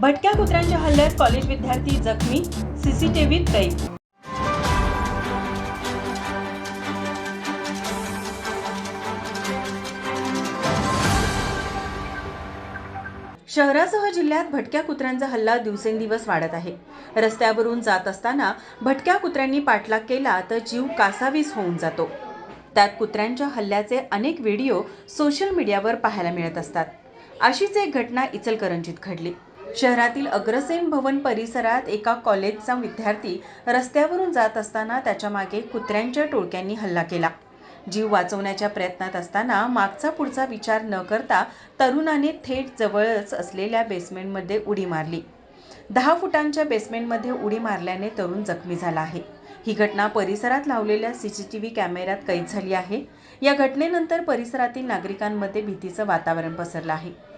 भटक्या कुत्र्यांच्या हल्ल्यात कॉलेज विद्यार्थी जखमी सीसीटीव्हीत कैद. शहरासह जिल्ह्यात भटक्या कुत्र्यांचा हल्ला दिवसेंदिवस वाढत आहे. रस्त्यावरून जात असताना भटक्या कुत्र्यांनी पाठलाग केला तर जीव कासावीस होऊन जातो. त्यात कुत्र्यांच्या हल्ल्याचे अनेक व्हिडिओ सोशल मीडियावर पाहायला मिळत असतात. अशीच एक घटना इचलकरंजीत घडली. शहरातील अग्रसेन भवन परिसरात एका कॉलेजचा विद्यार्थी रस्त्यावरून जात असताना त्याच्यामागे कुत्र्यांच्या टोळक्यांनी हल्ला केला. जीव वाचवण्याच्या प्रयत्नात असताना मागचा पुढचा विचार न करता तरुणाने थेट जवळच असलेल्या बेसमेंटमध्ये उडी मारली. दहा फुटांच्या बेसमेंटमध्ये उडी मारल्याने तरुण जखमी झाला आहे. ही घटना परिसरात लावलेल्या सी सी टी व्ही कॅमेऱ्यात कैद झाली आहे. या घटनेनंतर परिसरातील नागरिकांमध्ये भीतीचं वातावरण पसरलं आहे.